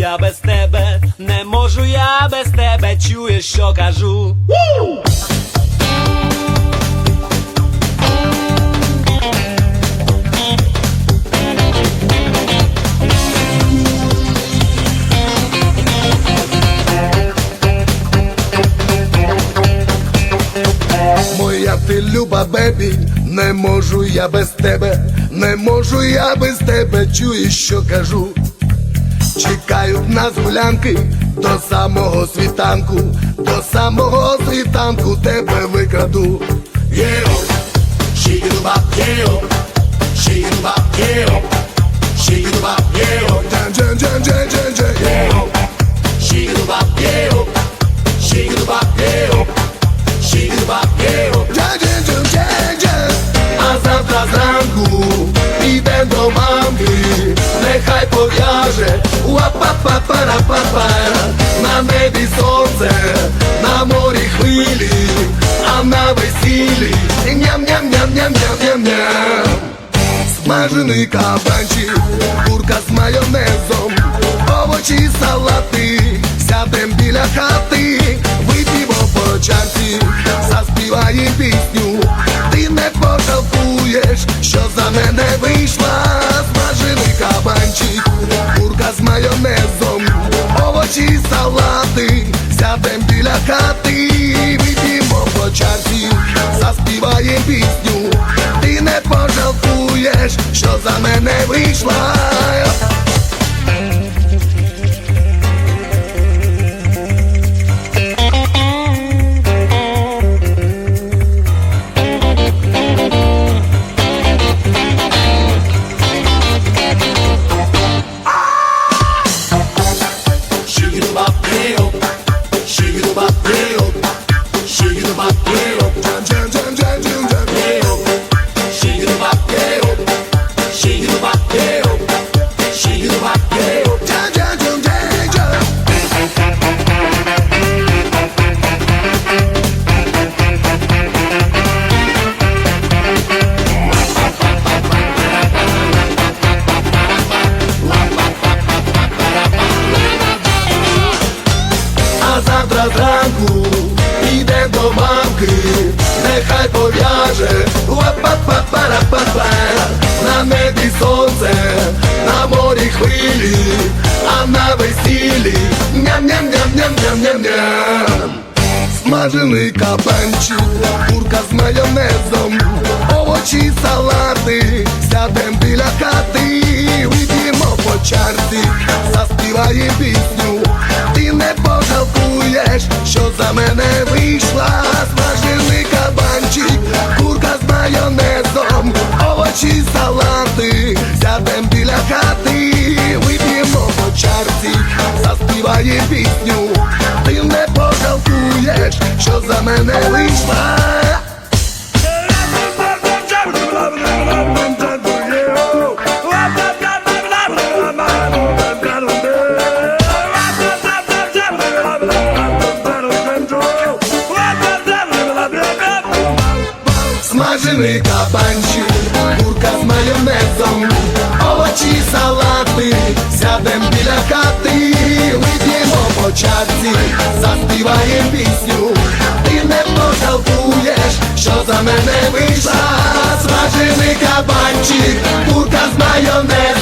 я без тебе, не можу я без тебе, чуєш, що кажу. Моя ти люба бебі, не можу я без тебе, не можу я без тебе, чуєш, що кажу. Чекають нас гулянки до самого світанку, до самого світанку тебе викраду. Єо, шігідуба, єо, шігідуба, єо, шігідуба, єо, джан джан джан джан джан єо, шігідуба, єо, шігідуба, єо, шігідуба, єо, джан джан джан джан джан А завтра зранку підем до мамки, пов'яже Уа-па-па-пара-па-пара На небі сонце, на морі хвилі, а на весіллі ням-ням-ням-ням-ням-ням-ням Смажений кабанчик, курка з майонезом, овочі, салати, сядем біля хати, вип'ємо по чарці, заспіваємо пісню, ти не пожалкуєш, що за мене вийшла, овочі, салати, сядем біля хати, вип'ємо по чарці, заспіваєм пісню, ти не пожалкуєш, що за мене вийшла. А зранку іде до мамки, нехай пов'яже. Уа-па-па-пара-па-па На небі сонце, на морі хвилі, а на весіллі ням-ням-ням-ням-ням-ням-ням. Смажений кабанчик, курка з майонезом, овочі, салати, сядем біля хати, вип'ємо по чарці, ти не пожалкуєш, що за мене вийшла, смажений кабанчик, курка з майонезом, овочі, салати, сядем біля хати, вип'ємо по чарці, заспіває пісню, ти не пожалкуєш, що за мене вийшла. Смажений кабанчі, курка з майонезом, овочі, салати, сядем біля хати, вип'ємо по чарці, заспіваємо пісню, ти не пожалкуєш, що за мене вийшла, смажений кабанчик, курка з майонезом,